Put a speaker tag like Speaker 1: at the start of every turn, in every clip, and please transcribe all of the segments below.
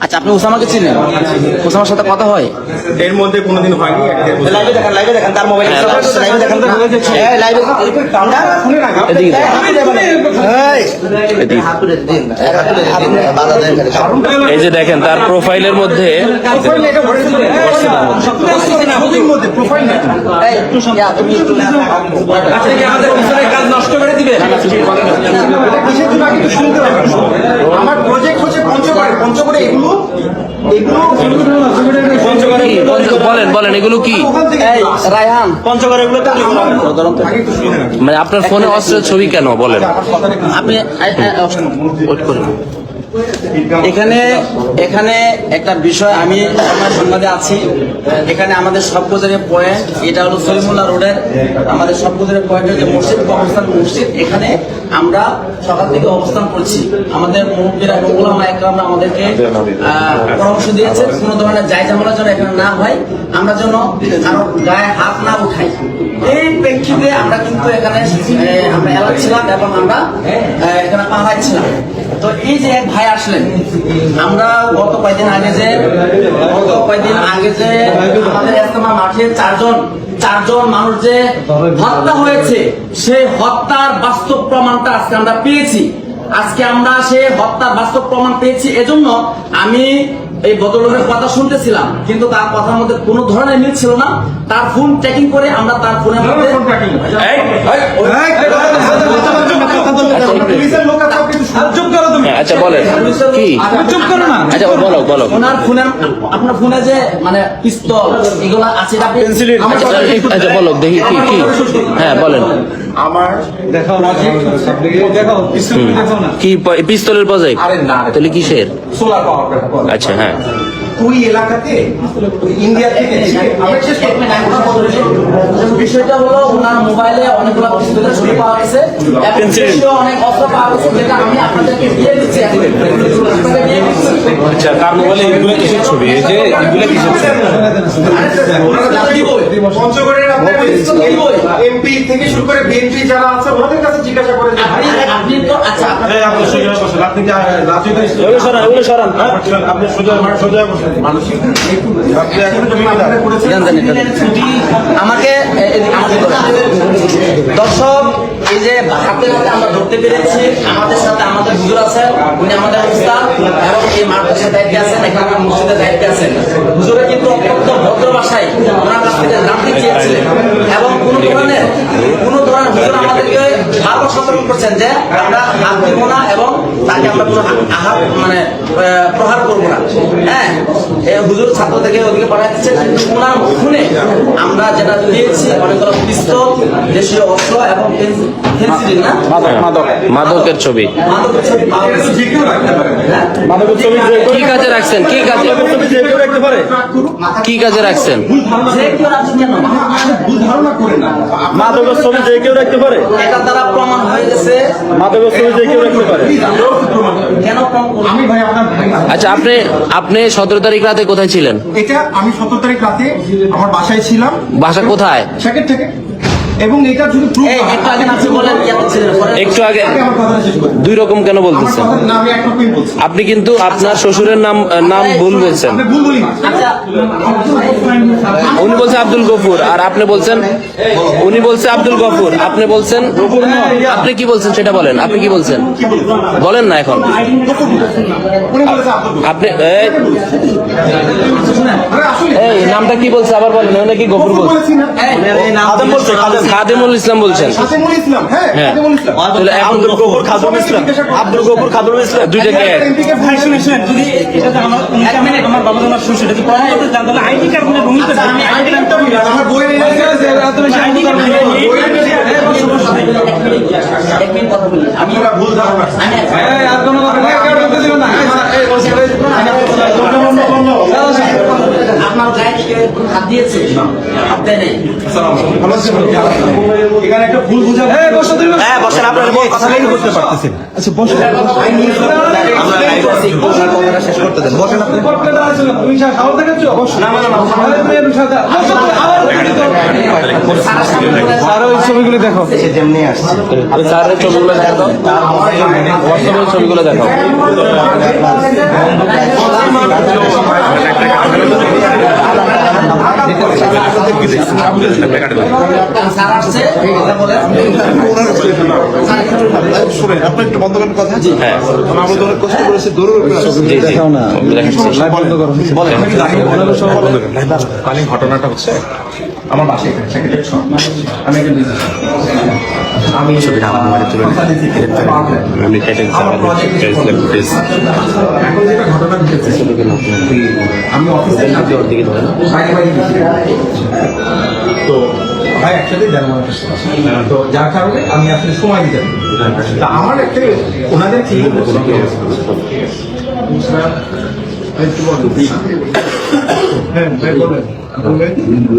Speaker 1: আচ্ছা আপনি ওসামাকে চিনেন? ওসামার সাথে কথা হয়?
Speaker 2: এর মধ্যে কোনোদিন হয়নি।
Speaker 1: লাইভে দেখেন লাইভে দেখেন তার মোবাইল লাইভে দেখেন তো এই লাইভে
Speaker 3: দেন এই যে দেখেন তার প্রোফাইলের মধ্যে
Speaker 2: Profile এটা ভরে দিলে। ছবির মধ্যে profile না।
Speaker 1: এই ইয়া তুমি একটু
Speaker 2: আচ্ছা, কি আমাদের পিছনের কাজ নষ্ট করে দিবে? এটা কিসের জন্য আগে একটু শুনতে হবে। আমার প্রজেক্ট হচ্ছে পঞ্চগড়ে পঞ্চগড়ে এগুলো এগুলো পঞ্চগড়ে
Speaker 3: কি পঞ্চ- বলেন বলেন এগুলো কি
Speaker 2: ওখান থেকে
Speaker 1: এই রায়হান। পঞ্চগড় এগুলো তো।
Speaker 3: মানে আপনার ফোনে অস্ত্রের ছবি কেন বলেন?
Speaker 2: আমার
Speaker 1: আপনি ওয়েট করুন। এখানে এখানে একটা বিষয়, আমি আমার সংবাদে আছি। এখানে আমাদের সবগুজের পয়েন্ট এটা হলো সলিমুল্লাহ রোডের, আমাদের সবগুজের পয়েন্টের যে মসজিদ অবস্থান মসজিদ। এখানে আমরা সকাল থেকে অবস্থান করছি। আমাদের মুরব্বীরা এবং ওলামা একরামরা আমাদেরকে পরামর্শ দিয়েছে, কোনো ধরনের যাই ঝামেলা যেন এখানে না হয়। আমরা যেন কারও গায়ে হাত না উঠাই। এই প্রেক্ষিতে আমরা কিন্তু এখানে আমরা এলাকা ছিলাম এবং আমরা এখানে পাহাড় ছিলাম। তো এই যে এক ভাই আসলেন, আমরা গত কয়েকদিন আগে যে গত কয়েকদিন আগে যে আমাদের ইস্তেমা মাঠে চারজন চারজন মানুষ যে হত্যা হয়েছে, সেই হত্যার বাস্তব প্রমাণটা আজকে আমরা পেয়েছি। আজকে আমরা সেই হত্যার বাস্তব প্রমাণ পেয়েছি। এজন্য আমি এই ভদ্রলোকের কথা শুনতেছিলাম কিন্তু তার কথার মধ্যে কোনো ধরনের মিল ছিল না তার ফোন ট্র্যাকিং করে আমরা তার ফোনের মধ্যে
Speaker 2: ফোন।
Speaker 3: হ্যাঁ, আচ্ছা বলেন কি
Speaker 2: চুপ করো না
Speaker 3: আচ্ছা বলো বলো
Speaker 1: ওনার ফোনের আপনার ফোনে যে মানে পিস্তল এগুলো আছে
Speaker 3: আচ্ছা আচ্ছা বলো দেখি কি কি হ্যাঁ বলেন
Speaker 2: আমার
Speaker 3: দেখা কি পিস্তলের প্রজেক্ট
Speaker 2: আরে না
Speaker 3: তাহলে কিসের?
Speaker 2: সোলার পাওয়ার
Speaker 3: আচ্ছা হ্যাঁ।
Speaker 2: ওই এলাকাতে ইন্ডিয়া থেকে।
Speaker 1: বিষয়টা হলো ওনার মোবাইলে অনেকগুলো পিস্তলের ছবি পাওয়া গেছে অনেক অস্ত্র পাওয়া গেছে যেটা আমি আপনাদেরকে দিয়ে দিচ্ছি এখন। আপনাদের দিয়ে দিচ্ছি।
Speaker 3: আচ্ছা তার মোবাইলে এগুলো কিসের ছবি এই যে এগুলো কিসের ছবি।
Speaker 2: এমপি থেকে শুরু করে বিএনপি যারা আছে ওনাদের কাছে জিজ্ঞাসা করে যে
Speaker 1: আপনি- আপনি তো আচ্ছা
Speaker 2: আপনি সোজা বসেন, আপনি আপনি সোজা সোজা বসেন। মানসিক।
Speaker 1: আমাকে। দর্শক, এই যে হাতে হাতে আমরা ধরতে পেরেছি, আমাদের সাথে আমাদের হুজুর আছেন উনি আমাদের উস্তাদ, এবং এই মাদ্রাসার দায়িত্বে আছেন, এখানে আমার মসজিদের দায়িত্বে আছেন হুজুরে কিন্তু অত্যন্ত ভদ্র ভাষায় ওনার কাছ থেকে জানতে চেয়েছিলেন এবং কোনো ধরনের কোনো ধরনের হুজুর আমাদেরকে সতর্ক করছেন যে আমরা হাত দিব না এবং তাকে আমরা কোনো আঘাত মানে প্রহার করব না। হ্যাঁ হুজুর ছাত্র থেকে ওদিকে পাঠিয়ে দিচ্ছে কিন্তু ওনার শুনে আমরা যেটা দিয়েছি অনেকগুলো পিস্তল দেশীয় অস্ত্র এবং
Speaker 3: মাদকের ছবি।
Speaker 1: হ্যাঁ?
Speaker 3: কি কাজে রাখছেন? কি কাজে?
Speaker 2: রাখতে পারে?
Speaker 3: কি কাজে রাখছেন?
Speaker 4: মাদকের ছবি যে কেউ রাখতে পারে?
Speaker 1: এটা দ্বারা প্রমাণ হয়ে গেছে
Speaker 3: আচ্ছা আপনি আপনি সতেরো তারিখ রাতে কোথায় ছিলেন?
Speaker 2: এটা আমি সতেরো তারিখ রাতে আমার বাসায় ছিলাম।
Speaker 3: বাসা কোথায়?
Speaker 2: সেকেন্ড থেকে। এবং এটা যদি হয়-
Speaker 1: একটু আগে নাচে বলেন
Speaker 3: একটু আগে দুই রকম কেন বলতেছেন?
Speaker 2: না আমি এক রকমই বলছি।
Speaker 3: আপনি কিন্তু আপনার শ্বশুরের নাম নাম ভুল বলছেন।
Speaker 2: আপনি ভুল বলি
Speaker 1: আচ্ছা।
Speaker 3: উনি বলছে আব্দুল গফুর আর আপনি বলছেন উনি বলছে আব্দুল গফুর আপনি বলছেন আপনি কি বলছেন সেটা বলেন আপনি কি বলছেন? বলেন না এখন। আপনি এই, নামটা কি বলছে? আবার বলেন উনি কি গফুর বলছে। খাদেমুল ইসলাম বলছেন
Speaker 2: ইসলাম হ্যাঁ
Speaker 3: হ্যাঁ।
Speaker 2: ইসলাম
Speaker 4: আব্দুল গফুর খাদুল ইসলাম আব্দুল গফুর খাদুল ইসলাম
Speaker 3: দুইটাকে এক
Speaker 2: ভাই শুনে শুনে
Speaker 5: যদি এটাতে আমার
Speaker 1: এক মিনিট
Speaker 5: আমার বাবা আমার শ্বশুর যদি প্রমাণ করতে চান তাহলে আইডি কার্ড মানে ভূমিতে
Speaker 1: আচ্ছা, আমি
Speaker 5: আইডি কার্ড
Speaker 2: আমার বই নিয়ে
Speaker 5: আইডি কার্ড
Speaker 1: এক মিনিট কথা বলি আমি
Speaker 2: ভুল ধারণা
Speaker 1: আমি থেকে হাত দিয়েছে হাত দেয় নাই
Speaker 2: এখানে একটা ভুল বুঝা
Speaker 4: হ্যাঁ বসেন আপনার কথা বলতে বুঝতে পারতেছেন
Speaker 1: আরও ওই ছবিগুলো দেখো
Speaker 3: ছবিগুলো দেখাও হোয়াটসঅ্যাপের ছবিগুলো
Speaker 1: আসছে এটা বলে
Speaker 6: শুনেন আপনি একটু বন্ধ করেন কথা
Speaker 3: হ্যাঁ।
Speaker 6: আমরা অনেক কষ্ট করেছি দৌড়ের উপরে আছি।
Speaker 3: জি জি। দেখাচ্ছি
Speaker 2: মানে ঘটনাটা হচ্ছে আমার বাসায় আমি একজন। আমি ছবিটা আমার মোবাইলে তুলে
Speaker 4: আমি কেটে
Speaker 2: আমি। তো ভাই একসাথে তো যার কারণে আমি আসলে সময় দিতে তা আমার একটা ওনাদের কি হ্যাঁ বলেন। বলেন আগে থেকে দুই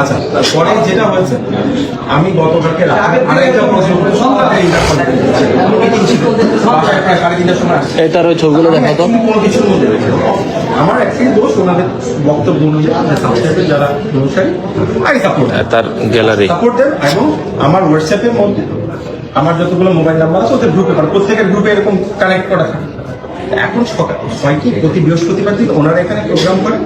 Speaker 2: আচ্ছা যেটা হয়েছে আমি গতকালকে
Speaker 3: এটার ওই ছবিগুলো দেখাতো
Speaker 2: কোনো কিছুর মধ্যে রয়েছে। আমার একটি দোষ ওনাদের বক্তব্য অনুযায়ী যারা অনুসারী আই সাপোর্ট
Speaker 3: তার গ্যালারি
Speaker 2: সাপোর্ট দেন এবং আমার হোয়াটসঅ্যাপের মধ্যে আমার যতগুলো মোবাইল নাম্বার আছে ওদের গ্রুপে মানে প্রত্যেকের গ্রুপে এরকম কানেক্ট করা থাকে। এখন সকাল হয় কি? প্রতি বৃহস্পতিবার দিন ওনারা এখানে প্রোগ্রাম করে।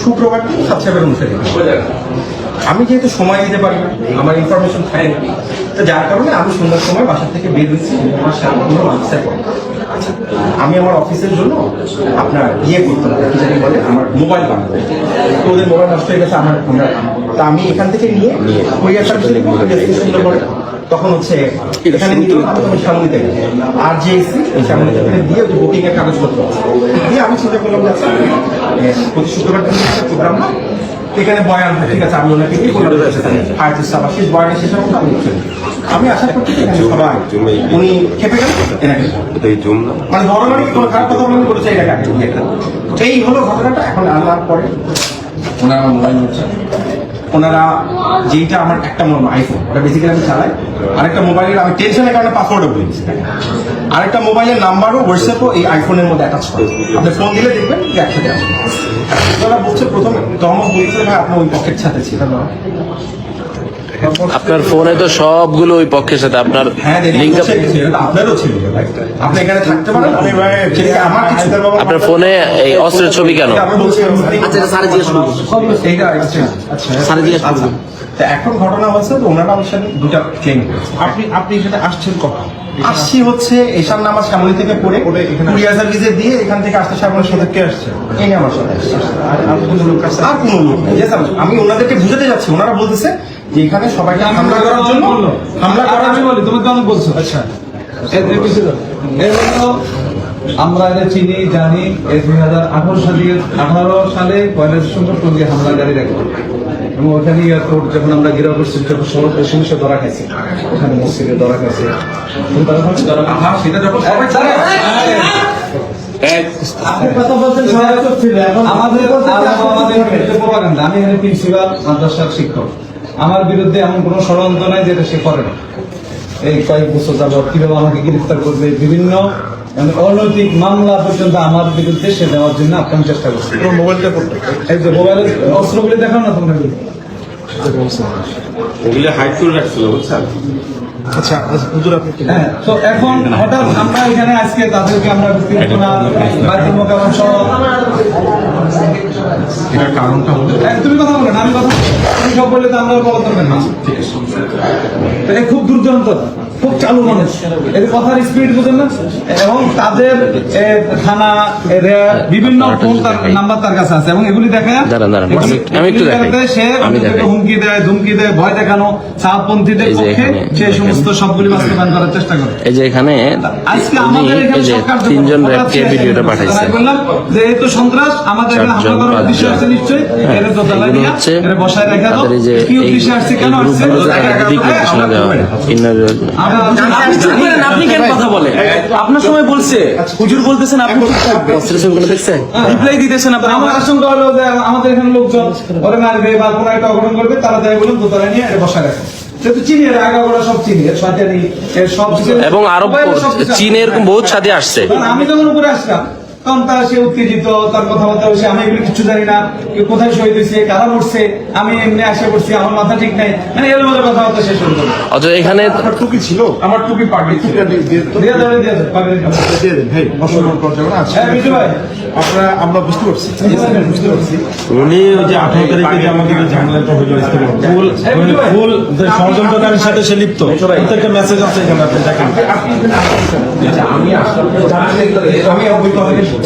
Speaker 2: শুক্রবার দিন সাবস্ক্রাইবের অনুসারী আমি যেহেতু সময় দিতে পারি না আমার ইনফরমেশন থাকে না তো যার কারণে আমি সন্ধ্যার সময় বাসা থেকে বের হয়েছি আমার সামনে কোনো আচ্ছা আমি আমার অফিসের জন্য আপনার ইয়ে করতাম কি জানি বলে আমার মোবাইল বানাবো তো ওদের মোবাইল নষ্ট হয়ে গেছে আমার তা আমি এখান থেকে নিয়ে কুরিয়ার সার্ভিসে সুন্দর করে তখন হচ্ছে এখানে সামনে আর যে সামনে দিয়ে ওই বুকিং এর কাগজপত্র দিয়ে আমি চিন্তা করলাম যে আচ্ছা, প্রতি শুক্রবার দিন একটা প্রোগ্রাম না? এখানে বয়ান হয়, ঠিক আছে আমি ওনাকে নিয়ে কোনো ফায়ার স্টাফ বয়ানের শেষে মতো আমি। আমি আশা করছি সবাই উনি খেপে গেল এনাকে মানে বড় মানে খারাপ কথা মনে করেছে এটাকে। এই হলো ঘটনাটা এখন আনলার পরে ওনার মোবাইল নিচ্ছে ওনারা যেইটা আমার একটা আইফোন ওটা বেসিক্যালি আমি চালাই। আরেকটা মোবাইলের আমি টেনশনের কারণে পাসওয়ার্ডও ভুলে গেছি আরেকটা মোবাইলের নাম্বারও হোয়াটসঅ্যাপও এই আইফোনের মধ্যে অ্যাটাচ করে। আপনি ফোন দিলে দেখবেন যে একসাথে আসবে ওরা বলছে প্রথমে, তো আমার বলছে, ভাই আপনার ওই পকেট ছাতে ছিল না?
Speaker 3: আপনার ফোনে তো সবগুলো ওই পক্ষের সাথে আপনার
Speaker 2: হ্যাঁ
Speaker 3: লিঙ্ক
Speaker 2: আপনারও ছিল আপনি এখানে থাকতে পারেন। আমি ভাই আমার কিছু
Speaker 3: আপনার ফোনে এই অস্ত্রের ছবি কেন?
Speaker 1: আচ্ছা স্যার জিজ্ঞেস করব
Speaker 2: এইটা আচ্ছা আচ্ছা
Speaker 1: স্যার জিজ্ঞেস করব
Speaker 2: তা এখন ঘটনা হচ্ছে ওনারা আমার সাথে দুটা ক্লেম করেছে
Speaker 6: আপনি আপনি এখানে আসছেন কখন?
Speaker 2: আসছি হচ্ছে নামাজ শ্যামলী থেকে পড়ে কুরিয়ার সার্ভিসে দিয়ে এখান থেকে আসতে শ্যামলের সাথে কে আসছে এই আমার সাথে
Speaker 6: আর কোনো লোক
Speaker 2: আর কোনো লোক আমি ওনাদেরকে বুঝাতে যাচ্ছি। ওনারা বলতেছে যে এখানে সবাইকে হামলা করার জন্য হামলা করার
Speaker 7: আমি
Speaker 2: জন্য
Speaker 7: বলি তুমি তো অনেক বলছো আচ্ছা। আমরা এটা চিনি জানি এই দুই হাজার আঠারো সালে আঠারো সালে পয়লা ডিসেম্বর টঙ্গী হামলাকারী দেখো এবং ওখানে এয়ারপোর্ট যখন আমরা গিরা করছি তখন সমস্ত সমস্যা ধরা খাইছে ওখানে মসজিদে ধরা খাইছে?
Speaker 2: হ্যাঁ, সেটা যখন
Speaker 7: আমাদের আমি এখানে প্রিন্সিপাল মাদ্রাসার শিক্ষক আমার বিরুদ্ধে এমন কোনো ষড়যন্ত্র নাই যেটা সে করে না। এই কয়েক বছর যাবত কীভাবে আমাকে গ্রেফতার করবে বিভিন্ন মানে অনৈতিক মামলা পর্যন্ত আমার বিরুদ্ধে সে দেওয়ার জন্য আপ্রাণ চেষ্টা করছে।
Speaker 6: মোবাইলটা করতে
Speaker 7: এই যে মোবাইলের অস্ত্রগুলি দেখাও না তোমরা।
Speaker 4: ওগুলো হাইড করে রাখছিল বুঝছেন
Speaker 6: আচ্ছা আচ্ছা, হুজুর আপনি
Speaker 7: হ্যাঁ তো এখন হঠাৎ আমরা এখানে আজকে তাদেরকে আমরা বাইতুল মোকাররম সহ
Speaker 2: এটার কারণটা হলো
Speaker 7: তুমি কথা বলেন আমি কথা। তুমি সব বললে তো আমরা বলা দরকার না খুব দুর্দান্ত খুব চালু মানুষ। এদের কথার স্পিড বুঝেন না? এবং তাদের থানা বিভিন্ন ফোন তার নাম্বার তার কাছে আছে। এবং এগুলি দেখা
Speaker 3: দাঁড়ান, দাঁড়ান, আমি একটু- দেখাই।
Speaker 7: সে। হুমকি দেয় ধুমকি দেয় ভয় দেখানো সাহাপন্থীদের পক্ষে সে সমস্ত সবগুলি বাস্তবায়ন করার চেষ্টা করে।
Speaker 3: এই যে এখানে
Speaker 7: আজকে আমাদের এখানে সরকার
Speaker 3: তিনজন র্যাবকে ভিডিওটা পাঠাইছে।
Speaker 7: বললাম যে এই তো সন্ত্রাস আমাদের এখানে হামলা করার
Speaker 3: হ্যাঁ, এগুলো হচ্ছে তাদের যে এই গ্রুপগুলোতে তাদের দিক নির্দেশনা দেওয়া হয়।
Speaker 1: আপনি কেন কথা বলেন? আপনার সময় বলছে। হুজুর বলতেছেন আপনি
Speaker 3: দেখছেন
Speaker 1: রিপ্লাই দিতেছেন আপনি
Speaker 7: আমার আশঙ্কা হলো যে আমাদের এখানে লোকজন ওরা মারবে বা কোনো একটা অঘটন করবে তারা তাই বলুন দোতলা নিয়ে রাখে।
Speaker 3: এবং
Speaker 7: আরও
Speaker 3: চীনে এরকম বহুত সাথে আসছে।
Speaker 7: আমি যখন উপরে আসলাম তখন তার সে উত্তেজিত তার কথাবার্তা হয়েছে আমি এগুলো কিছু জানি না কেউ কোথায় শহীদ হয়েছে কারা মরছে আমি এমনি আশা করছি আমার মাথা ঠিক নাই। মানে এর মধ্যে কথাবার্তা শেষ হলো।
Speaker 3: আচ্ছা এখানে
Speaker 2: আমার টুপি ছিল
Speaker 7: আমার টুপি পাগড়ি
Speaker 2: দিয়ে- দিয়ে
Speaker 7: দিয়ে দেবে দিয়ে দেবে পাগড়ি
Speaker 2: দিয়ে দেন ভাই অসম্মান করতে যাবে না আজকে
Speaker 7: হ্যাঁ বিজু ভাই।
Speaker 2: আপনারা আমরা বুঝতে পারছি বুঝতে পারছি
Speaker 8: উনি ওই যে আঠারো তারিখে যে আমাদের ঝামেলাটা হইল ফুল মানে ফুল ষড়যন্ত্রকারীর সাথে সে লিপ্ত প্রত্যেকটা মেসেজ আছে এখানে আপনি দেখেন
Speaker 2: আমি আমি।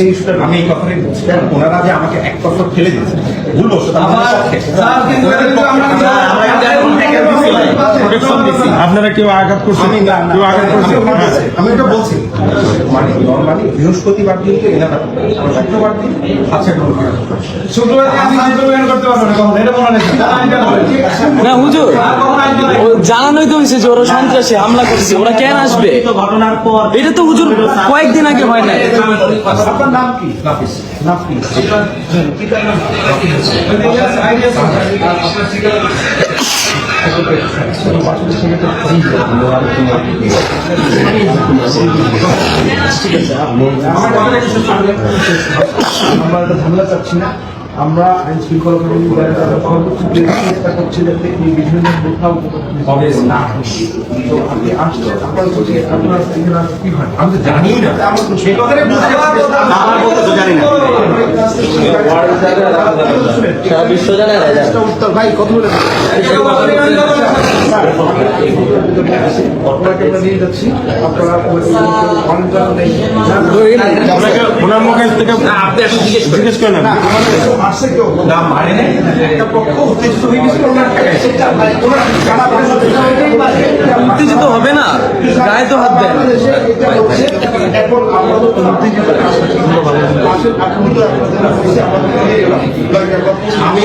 Speaker 2: এই আমি এই কথাটাই বলছি ওনারা যে আমাকে এক কথা ফেলে দিয়েছে ভুল বসত
Speaker 7: আমার এটা
Speaker 2: দিছি
Speaker 8: আপনারা কেউ আঘাত করছেন? কেউ আঘাত করছেন?
Speaker 2: আমি
Speaker 8: হ্যাঁ।
Speaker 2: বলছি, মানে নর্মালি বৃহস্পতিবার দিন তো এলাকা শুক্রবার দিন আচ্ছা
Speaker 7: শুক্রবার আমি আন্দোলন করতে পারব না কখন এটা মনে
Speaker 5: না হুজুর? ও জানানোই তো হয়েছে যে ওরা সন্ত্রাসী হামলা করছে ওরা কেন আসবে?
Speaker 8: ঘটনার পর
Speaker 5: এটা তো হুজুর কয়েকদিন আগে হয় না
Speaker 2: আপনার নাম কি? নাফিস নাফিস আপনার পিতার নাম
Speaker 7: আইডিয়া আছে?
Speaker 2: আমরা একটা ঝামেলা চাচ্ছি না আমরা আইন শৃঙ্খলা বাহিনী দ্বারা তারা সর্বোচ্চ চেষ্টা করছি যাতে এই বিভিন্ন কোথাও হবে না। তো আপনি আসছেন আপনার বলছি আপনার এখানে আসলে কি হয়? আমি তো জানি না। সেই কথাটাই বুঝতে পারছি আমার বলতে তো জানি না।
Speaker 1: সারা বিশ্ব জানে না
Speaker 2: উত্তর ভাই কত বলে আপনাকে আমরা নিয়ে যাচ্ছি। আপনারা
Speaker 8: আপনাকে ওনার মুখে থেকে জিজ্ঞেস করেন।
Speaker 2: মারছে কেউ? না মারে নাই। একটা পক্ষ উত্তেজিত হয়ে গেছিল ওনার
Speaker 5: উত্তেজিত হবে না। গায়ে তো হাত দেয়
Speaker 2: এখন আমরা তো উত্তেজিত। আমি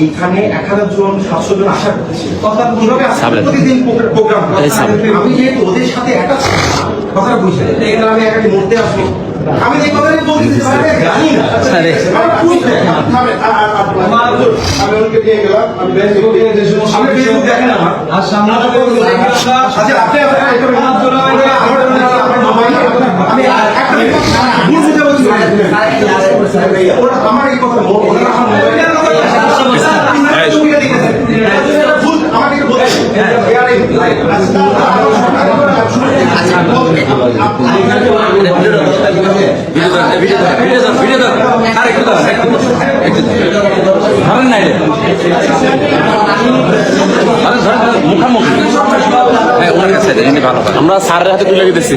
Speaker 2: এইখানে এক হাজার জন সাতশো জন আশা করছি কথা কীভাবে আসলে প্রতিদিন প্রোগ্রাম-। আমি যেহেতু ওদের সাথে একা কথাটা বুঝে এখানে আমি একাকে মরতে আসব আমি এই কথাটাই বলছি যে জানি না আমি ওকে নিয়ে গেলাম আমি
Speaker 7: যে
Speaker 2: Facebook দেখেন আমার
Speaker 7: আর সামনে
Speaker 2: আচ্ছা আপনি ওরা আমার এই কথা ওরা আমার ভুল আমাকে বলছে
Speaker 3: আমরা স্যারের হাতে তুলে দিতেছি।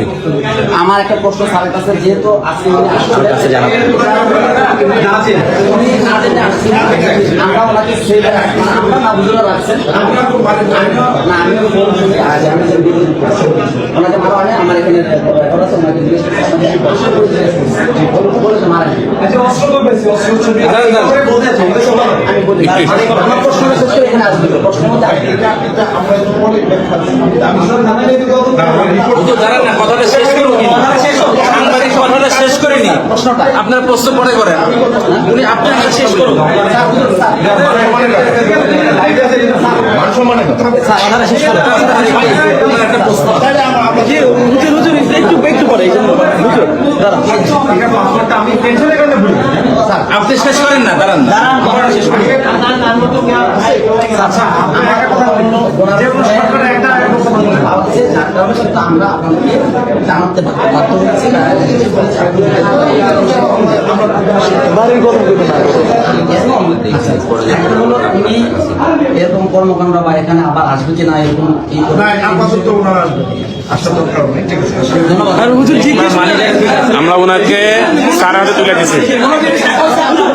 Speaker 1: আমার একটা প্রশ্ন স্যারের কাছে যেহেতু আজকে উনি আমরা ওনাকে আমরা না বুঝলে রাখছেন। না আমিও ফোন শুনি আজ আমি। ওনাকে মারা হয় আমার এখানে ওনাকে জিজ্ঞেস প্রশ্ন বলেছে মারা।
Speaker 7: আচ্ছা
Speaker 1: আমি বলি, আমার প্রশ্ন শেষ এখানে আসবে প্রশ্নের মধ্যে আসবে
Speaker 5: হুজুর, দাঁড়ান না, কথাটা শেষ করুন কথাটা শেষ করে নি
Speaker 1: প্রশ্নটা
Speaker 5: আপনার প্রশ্ন পরে করেন উনি আপনি শেষ করুন আপনি শেষ করেন না দাঁড়ান কথাটা শেষ
Speaker 1: আচ্ছা আমার একটা কথা যে কোনো সরকারের একটা ভাবছে যার কারণে কিন্তু আমরা আপনাদেরকে জানাতে বাধ্য হয়েছি। উনি এরকম কর্মকাণ্ড বা এখানে আবার আসবে কি
Speaker 2: না আপাতত ওনারা আসবে আসার দরকার নেই ঠিক আছে।
Speaker 1: ধন্যবাদ।
Speaker 5: আর হুজুর জিজ্ঞেস
Speaker 3: আমরা ওনাকে হাতে তুলে দিছি
Speaker 1: হুজুর,